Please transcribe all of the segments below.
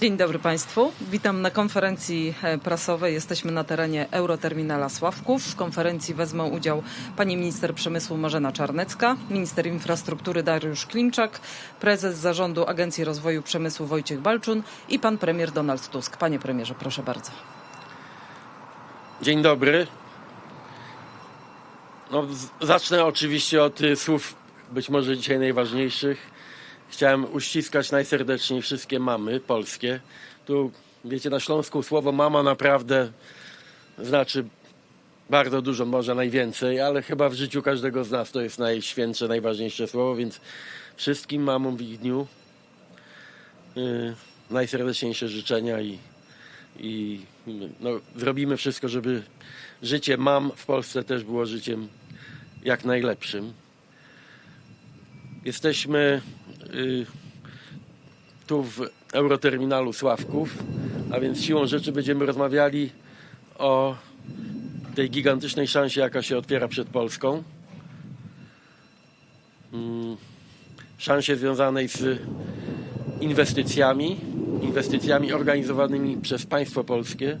Dzień dobry Państwu. Witam na konferencji e, prasowej. Jesteśmy na terenie Euroterminala Sławków. W konferencji wezmą udział pani minister przemysłu Marzena Czarnecka, minister infrastruktury Dariusz Klimczak, prezes zarządu Agencji Rozwoju Przemysłu Wojciech Balczun i pan premier Donald Tusk. Panie premierze, proszę bardzo. Dzień dobry. No, zacznę oczywiście od y, słów być może dzisiaj najważniejszych. Chciałem uściskać najserdeczniej wszystkie mamy polskie. Tu, wiecie, na Śląsku słowo mama naprawdę znaczy bardzo dużo, może najwięcej, ale chyba w życiu każdego z nas to jest najświętsze, najważniejsze słowo, więc wszystkim mamom w ich dniu y, najserdeczniejsze życzenia i, i no, zrobimy wszystko, żeby życie mam w Polsce też było życiem jak najlepszym. Jesteśmy tu w Euroterminalu Sławków, a więc siłą rzeczy będziemy rozmawiali o tej gigantycznej szansie, jaka się otwiera przed Polską. Mm, Szansie związanej z inwestycjami, inwestycjami organizowanymi przez państwo polskie.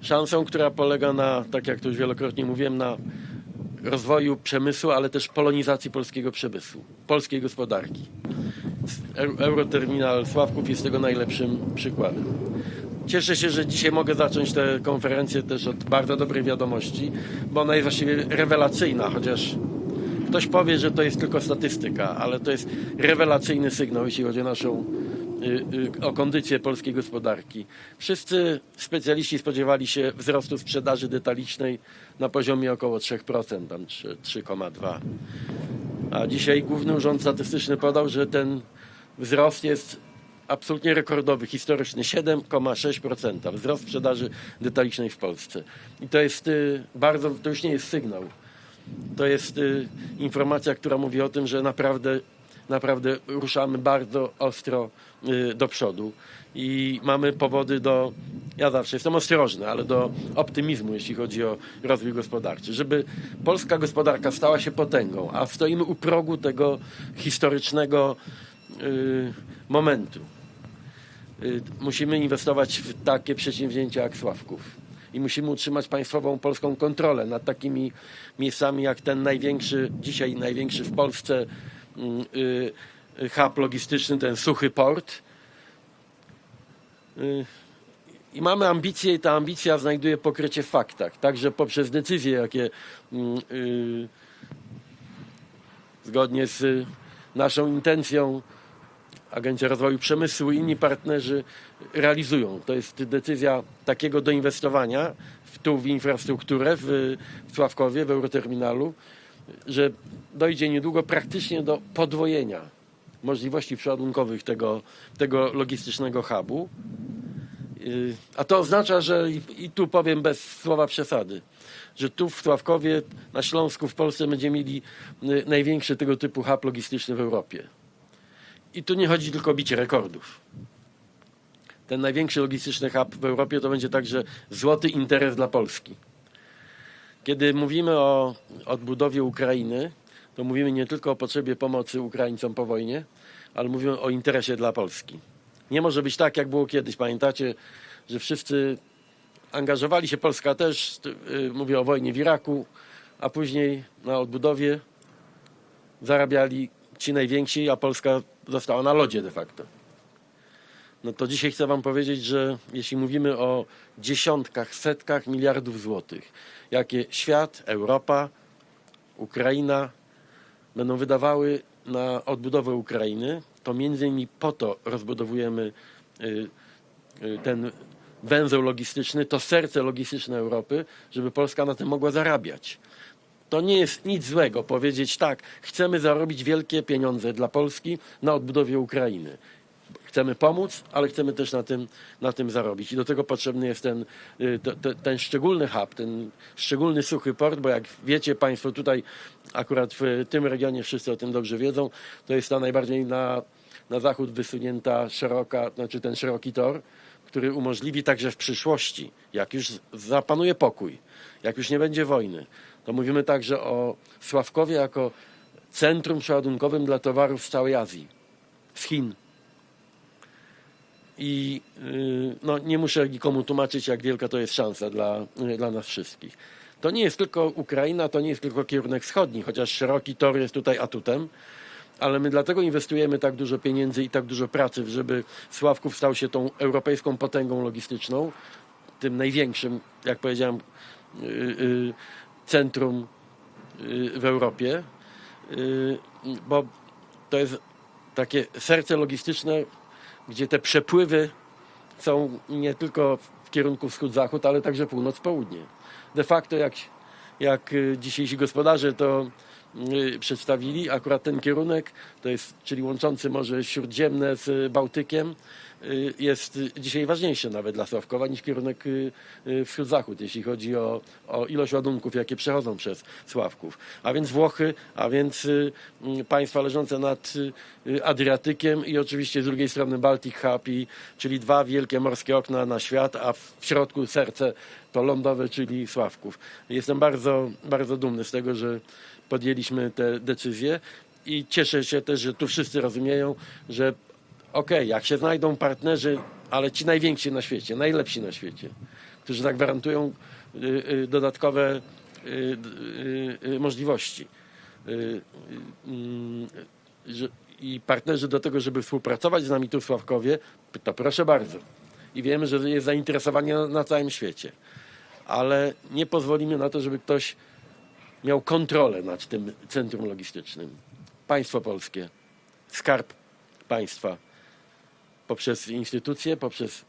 Szansą, która polega na, tak jak to już wielokrotnie mówiłem, na rozwoju przemysłu, ale też polonizacji polskiego przemysłu, polskiej gospodarki. Eu- Euroterminal Sławków jest tego najlepszym przykładem. Cieszę się, że dzisiaj mogę zacząć tę konferencję też od bardzo dobrej wiadomości, bo ona jest właściwie rewelacyjna, chociaż ktoś powie, że to jest tylko statystyka, ale to jest rewelacyjny sygnał, jeśli chodzi o naszą o kondycję polskiej gospodarki. Wszyscy specjaliści spodziewali się wzrostu sprzedaży detalicznej na poziomie około 3%, tam 3 3,2%. A dzisiaj Główny Urząd Statystyczny podał, że ten wzrost jest absolutnie rekordowy, historyczny 7,6% wzrost sprzedaży detalicznej w Polsce. I to jest y, bardzo, to już nie jest sygnał. To jest y, informacja, która mówi o tym, że naprawdę, naprawdę ruszamy bardzo ostro y, do przodu i mamy powody do, ja zawsze jestem ostrożny, ale do optymizmu, jeśli chodzi o rozwój gospodarczy. Żeby polska gospodarka stała się potęgą, a stoimy u progu tego historycznego y, momentu. Y, musimy inwestować w takie przedsięwzięcia jak Sławków. I musimy utrzymać państwową polską kontrolę nad takimi miejscami jak ten największy, dzisiaj największy w Polsce hub logistyczny, ten suchy port. Y, I mamy ambicje i ta ambicja znajduje pokrycie w faktach. Także poprzez decyzje, jakie mm, y, zgodnie z y, naszą intencją Agencja Rozwoju Przemysłu i inni partnerzy realizują. To jest decyzja takiego doinwestowania w, tu w infrastrukturę w, w Sławkowie, w Euroterminalu, że dojdzie niedługo praktycznie do podwojenia możliwości przeładunkowych tego, tego logistycznego hubu. Yy, A to oznacza, że i, i tu powiem bez słowa przesady, że tu w Sławkowie, na Śląsku, w Polsce będziemy mieli y, największy tego typu hub logistyczny w Europie. I tu nie chodzi tylko o bicie rekordów. Ten największy logistyczny hub w Europie to będzie także złoty interes dla Polski. Kiedy mówimy o odbudowie Ukrainy, to mówimy nie tylko o potrzebie pomocy Ukraińcom po wojnie, ale mówimy o interesie dla Polski. Nie może być tak, jak było kiedyś. Pamiętacie, że wszyscy angażowali się, Polska też, y, mówię o wojnie w Iraku, a później na odbudowie zarabiali ci najwięksi, a Polska została na lodzie de facto. No to dzisiaj chcę Wam powiedzieć, że jeśli mówimy o dziesiątkach, setkach miliardów złotych, jakie świat, Europa, Ukraina będą wydawały na odbudowę Ukrainy, to między innymi po to rozbudowujemy y, y, ten węzeł logistyczny, to serce logistyczne Europy, żeby Polska na tym mogła zarabiać. To nie jest nic złego powiedzieć tak, chcemy zarobić wielkie pieniądze dla Polski na odbudowie Ukrainy. Chcemy pomóc, ale chcemy też na tym, na tym zarobić. I do tego potrzebny jest ten, y, to- ten szczególny hub, ten szczególny suchy port, bo jak wiecie Państwo tutaj, akurat w tym regionie wszyscy o tym dobrze wiedzą, to jest ta najbardziej na, na zachód wysunięta szeroka, znaczy ten szeroki tor, który umożliwi także w przyszłości, jak już zapanuje pokój, jak już nie będzie wojny, to mówimy także o Sławkowie jako centrum przeładunkowym dla towarów z całej Azji, z Chin. I y, no, nie muszę nikomu tłumaczyć, jak wielka to jest szansa dla, y, dla nas wszystkich. To nie jest tylko Ukraina, to nie jest tylko kierunek wschodni, chociaż szeroki tor jest tutaj atutem, ale my dlatego inwestujemy tak dużo pieniędzy i tak dużo pracy, żeby Sławków stał się tą europejską potęgą logistyczną, tym największym, jak powiedziałem, y, centrum w Europie, bo to jest takie serce logistyczne, gdzie te przepływy są nie tylko w kierunku wschód-zachód, ale także północ-południe. De facto, jak, jak y, dzisiejsi gospodarze to przedstawili, akurat ten kierunek, to jest, czyli łączący Morze Śródziemne z Bałtykiem, y, jest y, dzisiaj ważniejszy nawet dla Sławkowa niż kierunek y, y, wschód-zachód, jeśli chodzi o, o ilość ładunków, jakie przechodzą przez Sławków. A więc Włochy, a więc y, y, państwa leżące nad y, y, Adriatykiem i oczywiście z drugiej strony Baltic Hub, czyli dwa wielkie morskie okna na świat, a w środku serce to lądowe, czyli Sławków. Jestem bardzo, bardzo dumny z tego, że podjęliśmy te decyzje i cieszę się też, że tu wszyscy rozumieją, że okej, jak się znajdą partnerzy, ale ci najwięksi na świecie, najlepsi na świecie, którzy zagwarantują y, y, dodatkowe y, możliwości i partnerzy do tego, żeby współpracować z nami tu w Sławkowie, to proszę bardzo. I wiemy, że jest zainteresowanie na całym świecie. Ale nie pozwolimy na to, żeby ktoś miał kontrolę nad tym centrum logistycznym. Państwo polskie, skarb państwa, poprzez instytucje, poprzez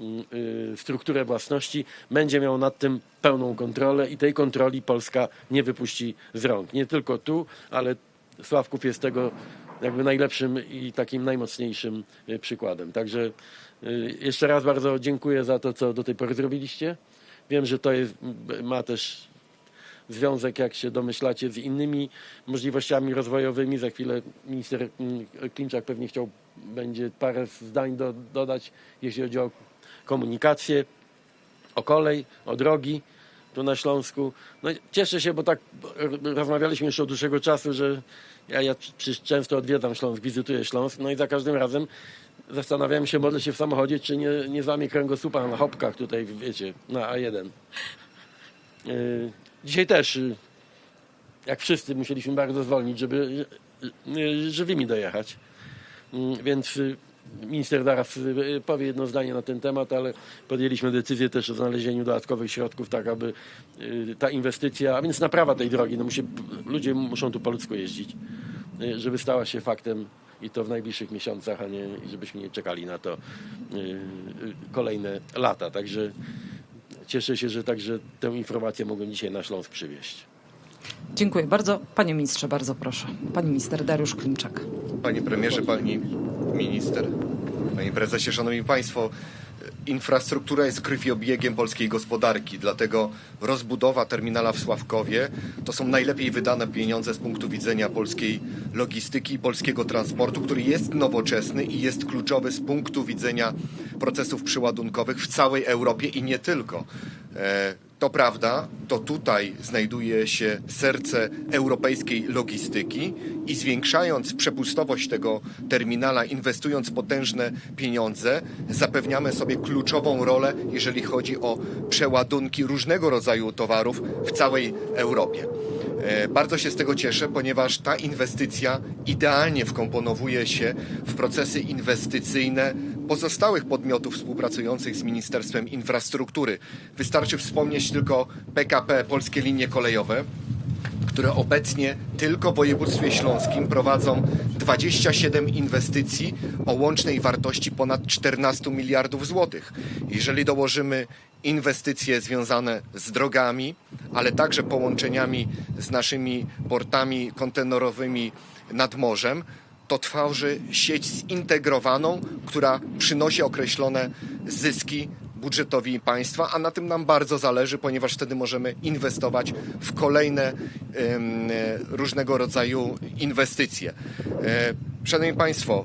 mm, y, strukturę własności, będzie miał nad tym pełną kontrolę i tej kontroli Polska nie wypuści z rąk. Nie tylko tu, ale Sławków jest tego jakby najlepszym i takim najmocniejszym y, przykładem. Także y, jeszcze raz bardzo dziękuję za to, co do tej pory zrobiliście. Wiem, że to jest, ma też związek, jak się domyślacie, z innymi możliwościami rozwojowymi. Za chwilę minister mm, Klimczak pewnie chciał będzie parę zdań do, dodać, jeśli chodzi o komunikację, o kolej, o drogi tu na Śląsku. No, cieszę się, bo tak rozmawialiśmy już od dłuższego czasu, że ja, ja często odwiedzam Śląsk, wizytuję Śląsk, no i za każdym razem zastanawiałem się, modlę się w samochodzie, czy nie, nie złamie kręgosłupa na hopkach tutaj, wiecie, na A1. Yy, Dzisiaj też, y, jak wszyscy, musieliśmy bardzo zwolnić, żeby y, y, żywymi dojechać. Mm, Więc minister zaraz powie jedno zdanie na ten temat, ale podjęliśmy decyzję też o znalezieniu dodatkowych środków, tak aby ta inwestycja, a więc naprawa tej drogi, no musi, ludzie muszą tu po ludzku jeździć, żeby stała się faktem i to w najbliższych miesiącach, a nie żebyśmy nie czekali na to kolejne lata. Także cieszę się, że także tę informację mogłem dzisiaj na Śląsk przywieźć. Dziękuję bardzo. Panie ministrze, bardzo proszę. Pan minister Dariusz Klimczak. Panie premierze, pani minister, panie prezesie, szanowni państwo, infrastruktura jest krwiobiegiem polskiej gospodarki, dlatego rozbudowa terminala w Sławkowie to są najlepiej wydane pieniądze z punktu widzenia polskiej logistyki i polskiego transportu, który jest nowoczesny i jest kluczowy z punktu widzenia procesów przyładunkowych w całej Europie i nie tylko. To prawda, to tutaj znajduje się serce europejskiej logistyki i zwiększając przepustowość tego terminala, inwestując potężne pieniądze, zapewniamy sobie kluczową rolę, jeżeli chodzi o przeładunki różnego rodzaju towarów w całej Europie. E, Bardzo się z tego cieszę, ponieważ ta inwestycja idealnie wkomponowuje się w procesy inwestycyjne pozostałych podmiotów współpracujących z Ministerstwem Infrastruktury. Wystarczy wspomnieć tylko PKP Polskie Linie Kolejowe, które obecnie tylko w województwie śląskim prowadzą 27 inwestycji o łącznej wartości ponad 14 miliardów złotych. Jeżeli dołożymy inwestycje związane z drogami, ale także połączeniami z naszymi portami kontenerowymi nad morzem, to tworzy sieć zintegrowaną, która przynosi określone zyski budżetowi państwa, a na tym nam bardzo zależy, ponieważ wtedy możemy inwestować w kolejne różnego rodzaju inwestycje. E, Szanowni Państwo,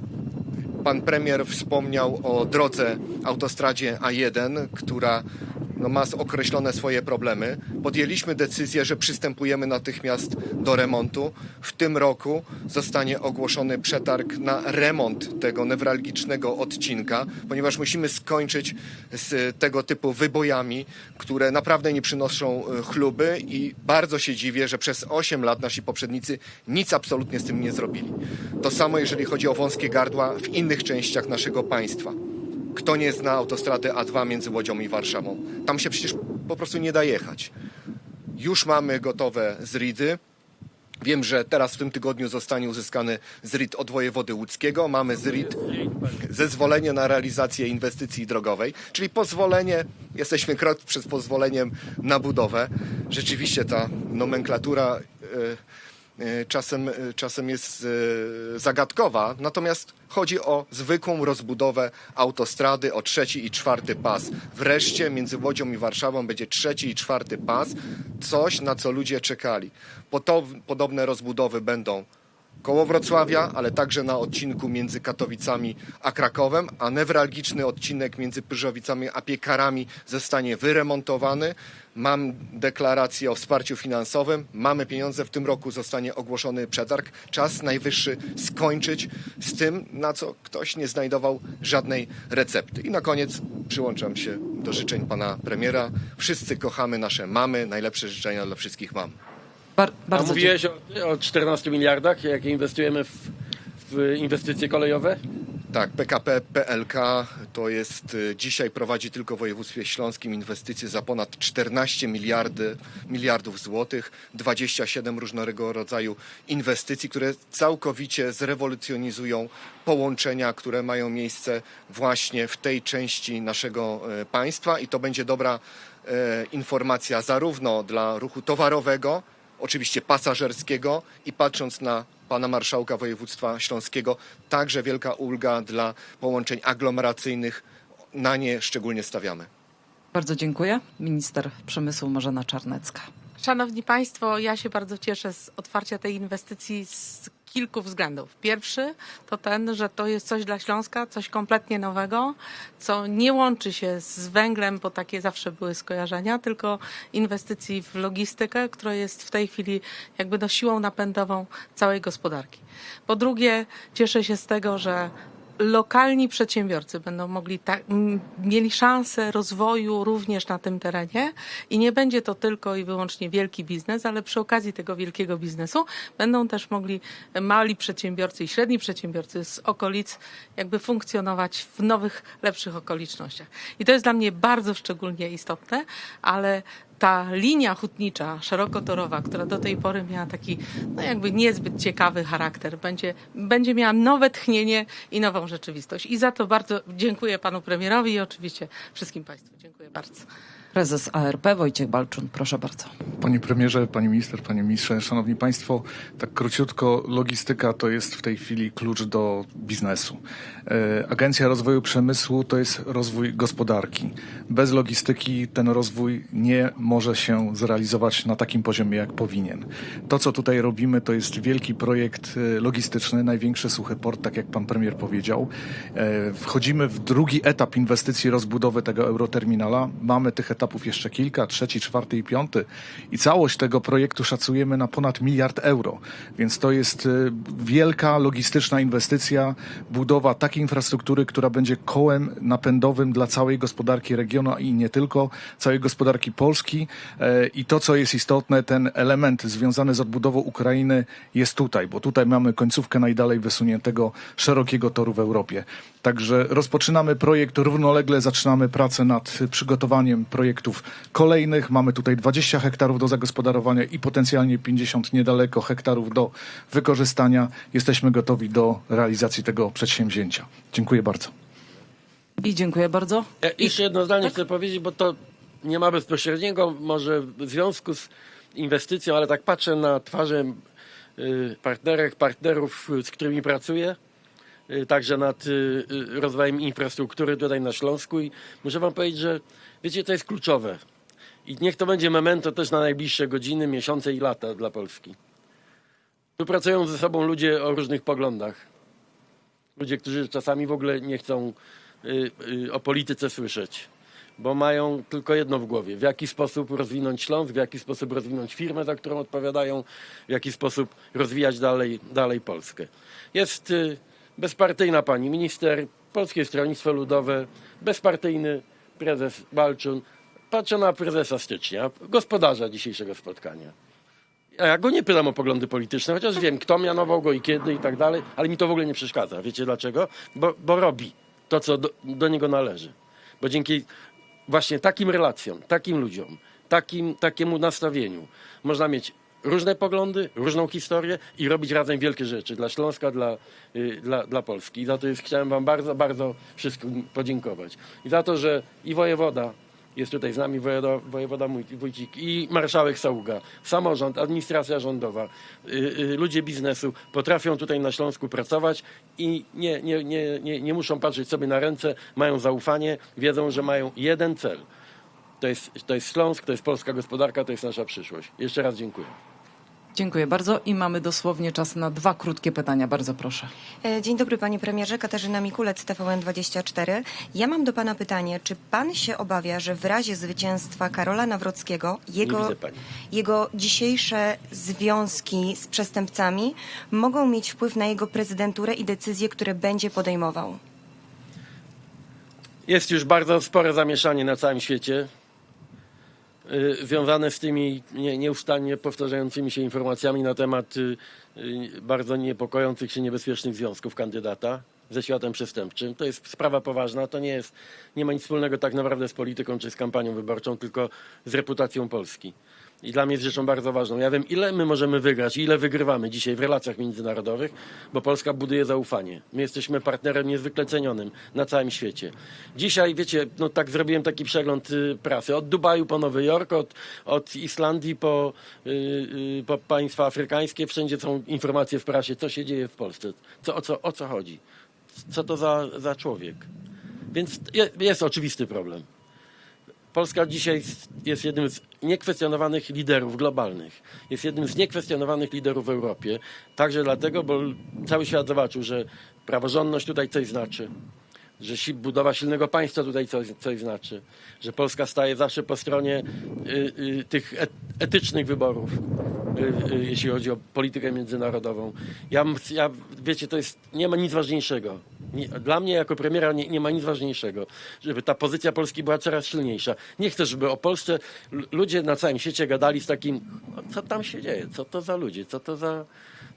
Pan premier wspomniał o drodze autostradzie A1, która no, ma określone swoje problemy. Podjęliśmy decyzję, że przystępujemy natychmiast do remontu. W tym roku zostanie ogłoszony przetarg na remont tego newralgicznego odcinka, ponieważ musimy skończyć z tego typu wybojami, które naprawdę nie przynoszą e, chluby i bardzo się dziwię, że przez 8 lat nasi poprzednicy nic absolutnie z tym nie zrobili. To samo jeżeli chodzi o wąskie gardła w innych częściach naszego państwa. Kto nie zna autostrady A2 między Łodzią i Warszawą? Tam się przecież po prostu nie da jechać. Już mamy gotowe zridy. Wiem, że teraz w tym tygodniu zostanie uzyskany zrid od wojewody łódzkiego. Mamy zrid, zezwolenie na realizację inwestycji drogowej, czyli pozwolenie, jesteśmy krok przed pozwoleniem na budowę. Rzeczywiście ta nomenklatura e, czasem, e, czasem jest e, zagadkowa, natomiast chodzi o zwykłą rozbudowę autostrady o trzeci i czwarty pas. Wreszcie między Łodzią i Warszawą będzie trzeci i czwarty pas, coś na co ludzie czekali. Podobne rozbudowy będą koło Wrocławia, ale także na odcinku między Katowicami a Krakowem, a newralgiczny odcinek między Pyrzowicami a Piekarami zostanie wyremontowany. Mam deklarację o wsparciu finansowym, mamy pieniądze, w tym roku zostanie ogłoszony przetarg. Czas najwyższy skończyć z tym, na co ktoś nie znajdował żadnej recepty. I na koniec przyłączam się do życzeń pana premiera. Wszyscy kochamy nasze mamy, najlepsze życzenia dla wszystkich mam. Bar- A bardzo mówiłeś o, o 14 miliardach, jakie inwestujemy w, w inwestycje kolejowe? Tak, PKP PLK to jest y, dzisiaj prowadzi tylko w województwie śląskim inwestycje za ponad 14 miliardy, miliardów złotych, 27 różnego rodzaju inwestycji, które całkowicie zrewolucjonizują połączenia, które mają miejsce właśnie w tej części naszego e, państwa i to będzie dobra e, informacja zarówno dla ruchu towarowego, oczywiście pasażerskiego i patrząc na pana marszałka województwa śląskiego, także wielka ulga dla połączeń aglomeracyjnych. Na nie szczególnie stawiamy. Bardzo dziękuję. Minister przemysłu Marzena Czarnecka. Szanowni Państwo, ja się bardzo cieszę z otwarcia tej inwestycji z kilku względów. Pierwszy to ten, że to jest coś dla Śląska, coś kompletnie nowego, co nie łączy się z węglem, bo takie zawsze były skojarzenia, tylko inwestycji w logistykę, która jest w tej chwili jakby no siłą napędową całej gospodarki. Po drugie, cieszę się z tego, że lokalni przedsiębiorcy będą mogli ta, mieli szansę rozwoju również na tym terenie i nie będzie to tylko i wyłącznie wielki biznes, ale przy okazji tego wielkiego biznesu będą też mogli mali przedsiębiorcy i średni przedsiębiorcy z okolic jakby funkcjonować w nowych, lepszych okolicznościach. I to jest dla mnie bardzo szczególnie istotne, ale ta linia hutnicza, szerokotorowa, która do tej pory miała taki, no jakby niezbyt ciekawy charakter, będzie, będzie miała nowe tchnienie i nową rzeczywistość. I za to bardzo dziękuję panu premierowi i oczywiście wszystkim państwu. Dziękuję bardzo. Prezes ARP Wojciech Balczun, proszę bardzo. Panie premierze, pani minister, panie ministrze, szanowni państwo, tak króciutko, logistyka to jest w tej chwili klucz do biznesu. E, Agencja Rozwoju Przemysłu to jest rozwój gospodarki. Bez logistyki ten rozwój nie może się zrealizować na takim poziomie, jak powinien. To, co tutaj robimy, to jest wielki projekt e, logistyczny, największy suchy port, tak jak pan premier powiedział. E, Wchodzimy w drugi etap inwestycji rozbudowy tego euroterminala. Mamy tych etapów jeszcze kilka, trzeci, czwarty i piąty. I całość tego projektu szacujemy na ponad miliard euro. Więc to jest y, wielka logistyczna inwestycja, budowa takiej infrastruktury, która będzie kołem napędowym dla całej gospodarki regionu i nie tylko, całej gospodarki Polski. E, I to, co jest istotne, ten element związany z odbudową Ukrainy jest tutaj, bo tutaj mamy końcówkę najdalej wysuniętego szerokiego toru w Europie. Także rozpoczynamy projekt, równolegle zaczynamy pracę nad przygotowaniem projektów kolejnych. Mamy tutaj 20 hektarów do zagospodarowania i potencjalnie 50 niedaleko hektarów do wykorzystania. Jesteśmy gotowi do realizacji tego przedsięwzięcia. Dziękuję bardzo. I dziękuję bardzo. Ja jeszcze jedno zdanie chcę powiedzieć, bo to nie ma bezpośredniego może związku z inwestycją, ale tak patrzę na twarze y, partnerek, partnerów, z którymi pracuję, także nad y, y, rozwojem infrastruktury tutaj na Śląsku i muszę wam powiedzieć, że wiecie, to jest kluczowe. I niech to będzie memento też na najbliższe godziny, miesiące i lata dla Polski. Tu pracują ze sobą ludzie o różnych poglądach. Ludzie, którzy czasami w ogóle nie chcą y, y, o polityce słyszeć. bo mają tylko jedno w głowie. W jaki sposób rozwinąć Śląsk, w jaki sposób rozwinąć firmę, za którą odpowiadają, w jaki sposób rozwijać dalej, dalej Polskę. Jest y, bezpartyjna pani minister, Polskie Stronnictwo Ludowe, bezpartyjny prezes Balczun. Patrzę na prezesa stycznia, gospodarza dzisiejszego spotkania. A ja go nie pytam o poglądy polityczne, chociaż wiem, kto mianował go i kiedy i tak dalej, ale mi to w ogóle nie przeszkadza. Wiecie dlaczego? Bo, bo robi to, co do, do niego należy. Bo dzięki właśnie takim relacjom, takim ludziom, takim, takiemu nastawieniu można mieć różne poglądy, różną historię i robić razem wielkie rzeczy dla Śląska, dla, y, dla, dla Polski. I za to jest, chciałem wam bardzo, bardzo wszystkim podziękować. I za to, że i wojewoda, jest tutaj z nami wojewoda, wojewoda Wójcik i marszałek Saługa, samorząd, administracja rządowa, y, y, ludzie biznesu potrafią tutaj na Śląsku pracować i nie, nie, nie, nie, nie muszą patrzeć sobie na ręce, mają zaufanie, wiedzą, że mają jeden cel. To jest, to jest Śląsk, to jest polska gospodarka, to jest nasza przyszłość. Jeszcze raz dziękuję. Dziękuję bardzo i mamy dosłownie czas na dwa krótkie pytania. Bardzo proszę. E, Dzień dobry panie premierze, Katarzyna Mikulec, TVN24. Ja mam do pana pytanie, czy pan się obawia, że w razie zwycięstwa Karola Nawrockiego jego, jego dzisiejsze związki z przestępcami mogą mieć wpływ na jego prezydenturę i decyzje, które będzie podejmował? Jest już bardzo spore zamieszanie na całym świecie y, związane z tymi nie, nieustannie powtarzającymi się informacjami na temat y, y, bardzo niepokojących się niebezpiecznych związków kandydata ze światem przestępczym. To jest sprawa poważna, to nie jest, nie ma nic wspólnego tak naprawdę z polityką czy z kampanią wyborczą, tylko z reputacją Polski. I dla mnie jest rzeczą bardzo ważną. Ja wiem, ile my możemy wygrać, ile wygrywamy dzisiaj w relacjach międzynarodowych, bo Polska buduje zaufanie. My jesteśmy partnerem niezwykle cenionym na całym świecie. Dzisiaj, wiecie, no tak zrobiłem taki przegląd y, prasy. Od Dubaju po Nowy Jork, od, od Islandii po, y, y, po państwa afrykańskie. Wszędzie są informacje w prasie, co się dzieje w Polsce, co, o, co, o co chodzi, co to za, za człowiek. Więc je, jest oczywisty problem. Polska dzisiaj jest- jednym z niekwestionowanych liderów globalnych. Jest jednym z niekwestionowanych liderów w Europie. Także dlatego, bo cały świat zobaczył, że praworządność tutaj coś znaczy, że budowa silnego państwa tutaj coś, coś znaczy, że Polska staje zawsze po stronie y, y, tych et, etycznych wyborów, y, y, jeśli chodzi o politykę międzynarodową. Ja, ja, wiecie, to jest, nie ma nic ważniejszego. Nie, dla mnie jako premiera nie, nie ma nic ważniejszego, żeby ta pozycja Polski była coraz silniejsza. Nie chcę, żeby o Polsce ludzie na całym świecie gadali z takim, "O, co tam się dzieje, co to za ludzie, co to za...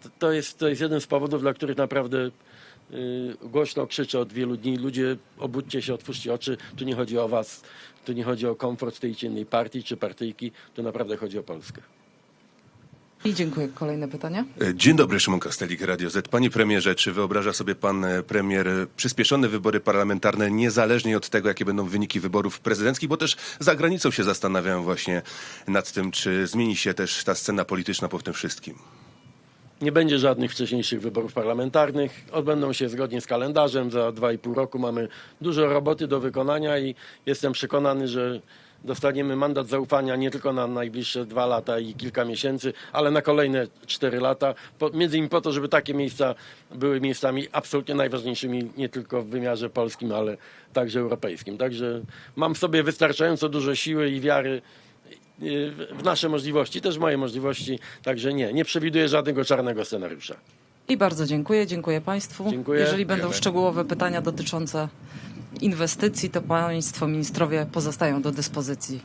To, to, jest, to jest jeden z powodów, dla których naprawdę y, głośno krzyczę od wielu dni, ludzie obudźcie się, otwórzcie oczy, tu nie chodzi o was, tu nie chodzi o komfort tej czy innej partii czy partyjki, tu naprawdę chodzi o Polskę. I dziękuję. Kolejne pytanie. E, Dzień dobry, Szymon Kastelik, Radio Z. Panie premierze, czy wyobraża sobie pan e, premier e, przyspieszone wybory parlamentarne niezależnie od tego, jakie będą wyniki wyborów prezydenckich? Bo też za granicą się zastanawiałem właśnie nad tym, czy zmieni się też ta scena polityczna po tym wszystkim. Nie będzie żadnych wcześniejszych wyborów parlamentarnych. Odbędą się zgodnie z kalendarzem. Za dwa i pół roku mamy dużo roboty do wykonania i jestem przekonany, że dostaniemy mandat zaufania nie tylko na najbliższe dwa lata i kilka miesięcy, ale na kolejne cztery lata. Po, między innymi po to, żeby takie miejsca były miejscami absolutnie najważniejszymi nie tylko w wymiarze polskim, ale także europejskim. Także mam w sobie wystarczająco dużo siły i wiary y, w nasze możliwości, też w moje możliwości. Także nie, nie przewiduję żadnego czarnego scenariusza. I bardzo dziękuję. Dziękuję Państwu. Dziękuję. Jeżeli będą Dziękujemy. szczegółowe pytania dotyczące inwestycji, to Państwo ministrowie pozostają do dyspozycji.